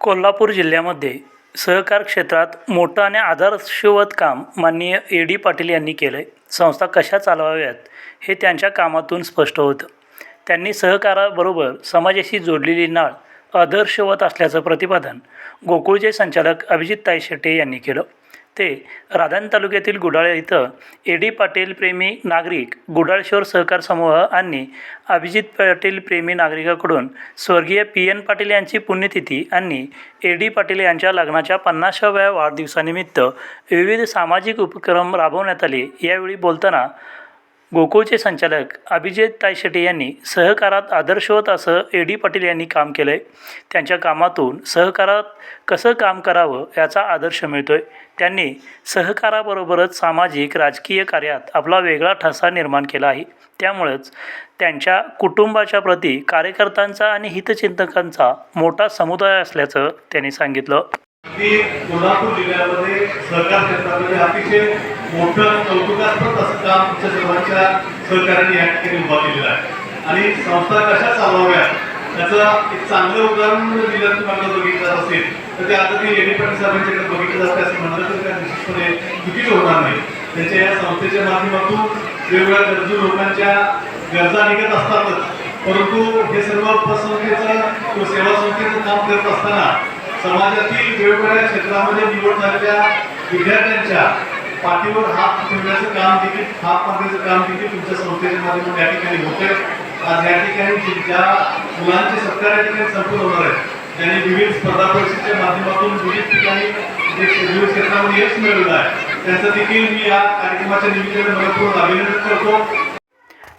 कोल्हापूर जिल्ह्यामध्ये सहकार क्षेत्रात मोठं आणि आदर्शवत काम माननीय ए डी पाटील यांनी केलं आहे संस्था कशा चालवाव्यात हे त्यांच्या कामातून स्पष्ट होतं. त्यांनी सहकाराबरोबर समाजाशी जोडलेली नाळ आदर्शवत असल्याचं प्रतिपादन गोकुळचे संचालक अभिजित ताई शेट्टे यांनी केलं. ते राधान तालुक्यातील गुडाळे इथं ए डी पाटील प्रेमी नागरिक गुडाळेश्वर सहकार समूह आणि अभिजित पाटील प्रेमी नागरिकाकडून स्वर्गीय पी एन पाटील यांची पुण्यतिथी आणि ए डी पाटील यांच्या लग्नाच्या पन्नासाव्या वाढदिवसानिमित्त विविध सामाजिक उपक्रम राबवण्यात आले. यावेळी बोलताना गोकुळचे संचालक अभिजित तायशेटे यांनी सहकारात आदर्शवत असं ए डी पाटील यांनी काम केलं आहे त्यांच्या कामातून सहकारात कसं काम करावं याचा आदर्श मिळतो आहे त्यांनी सहकाराबरोबरच सामाजिक राजकीय कार्यात आपला वेगळा ठसा निर्माण केला आहे. त्यामुळंच त्यांच्या कुटुंबाच्या प्रती कार्यकर्त्यांचा आणि हितचिंतकांचा मोठा समुदाय असल्याचं त्यांनी सांगितलं. की कोल्हापूर जिल्ह्यामध्ये सहकार क्षेत्रामध्ये अतिशय मोठं कौतुकास्पद असं काम आमच्या सर्वांच्या सहकार्याने या ठिकाणी उभा केलेलं आहे. आणि संस्था कशा चालवाव्या त्याचं एक चांगलं उदाहरण जिल्ह्यात तुम्हाला बघितलं असेल तर ते आता ते एडी पाटील साहेबांच्याकडे बघितलं जातं असं म्हणलं तर त्या निश्चितपणे चुकीचं होणार नाही. त्यांच्या या संस्थेच्या माध्यमातून वेगवेगळ्या गरजू लोकांच्या गरजा निघत असतातच. परंतु हे सर्व पतसंस्थेचं किंवा सेवा संस्थेचं काम करत असताना समाजातील वेगवेगळ्या क्षेत्रामध्ये निवड झालेल्या विद्यार्थ्यांच्या पाठीवर हात ठेवण्याचं काम देखील हात मारण्याचं काम देखील तुमच्या संस्थेच्या माध्यमातून या ठिकाणी होते आज या ठिकाणी ज्या मुलांचे सत्कार या ठिकाणी संपूर्ण होणार आहेत त्यांनी विविध स्पर्धा परीक्षेच्या माध्यमातून विविध ठिकाणी विविध क्षेत्रामध्ये यश मिळवलं आहे त्यांचं देखील मी या कार्यक्रमाच्या निमित्ताने मनपूर्वक अभिनंदन करतो.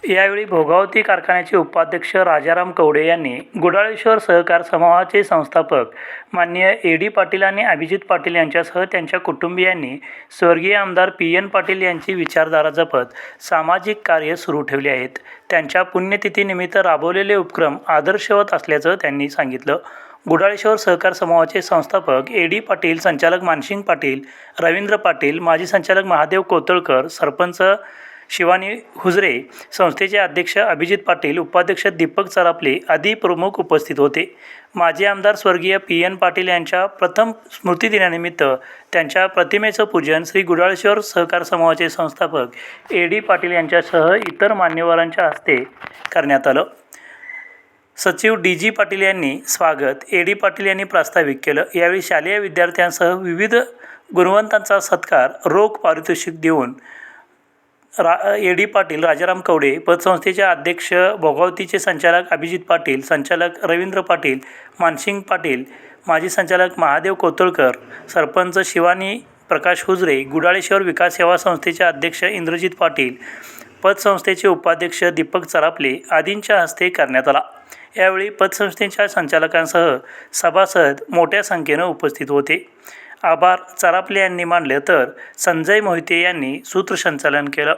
यावेळी भोगावती कारखान्याचे उपाध्यक्ष राजाराम कवडे यांनी गुडाळेश्वर सहकार समूहाचे संस्थापक माननीय ए डी पाटील आणि अभिजित पाटील यांच्यासह त्यांच्या कुटुंबियांनी स्वर्गीय आमदार पी एन पाटील यांची विचारधारा जपत सामाजिक कार्य सुरू ठेवले आहेत. त्यांच्या पुण्यतिथीनिमित्त राबवलेले उपक्रम आदर्शवत असल्याचं त्यांनी सांगितलं. गुडाळेश्वर सहकार समूहाचे संस्थापक ए डी पाटील संचालक मानसिंग पाटील रवींद्र पाटील माजी संचालक महादेव कोतळकर सरपंच शिवानी हुजरे संस्थेचे अध्यक्ष अभिजित पाटील उपाध्यक्ष दीपक चरापले आदी प्रमुख उपस्थित होते. माजी आमदार स्वर्गीय पी. एन. पाटील यांच्या प्रथम स्मृतिदिनानिमित्त त्यांच्या प्रतिमेचं पूजन श्री गुडाळेश्वर सहकार समूहाचे संस्थापक ए. डी. पाटील यांच्यासह इतर मान्यवरांच्या हस्ते करण्यात आलं. सचिव डी. जी. पाटील यांनी स्वागत ए. डी. पाटील यांनी प्रास्ताविक केलं. यावेळी शालेय विद्यार्थ्यांसह विविध गुणवंतांचा सत्कार रोख पारितोषिक देऊन रा ए डी पाटील राजाराम कवडे पतसंस्थेचे अध्यक्ष भोगावतीचे संचालक अभिजित पाटील संचालक रवींद्र पाटील मानसिंग पाटील माजी संचालक महादेव कोतळकर सरपंच शिवानी प्रकाश हुजरे गुडाळेश्वर विकास सेवा संस्थेचे अध्यक्ष इंद्रजित पाटील पतसंस्थेचे उपाध्यक्ष दीपक चरापले आदींच्या हस्ते करण्यात आला. यावेळी पतसंस्थेच्या संचालकांसह सभासद मोठ्या संख्येनं उपस्थित होते. आभार चरापले यांनी मानले तर संजय मोहिते यांनी सूत्रसंचालन केलं.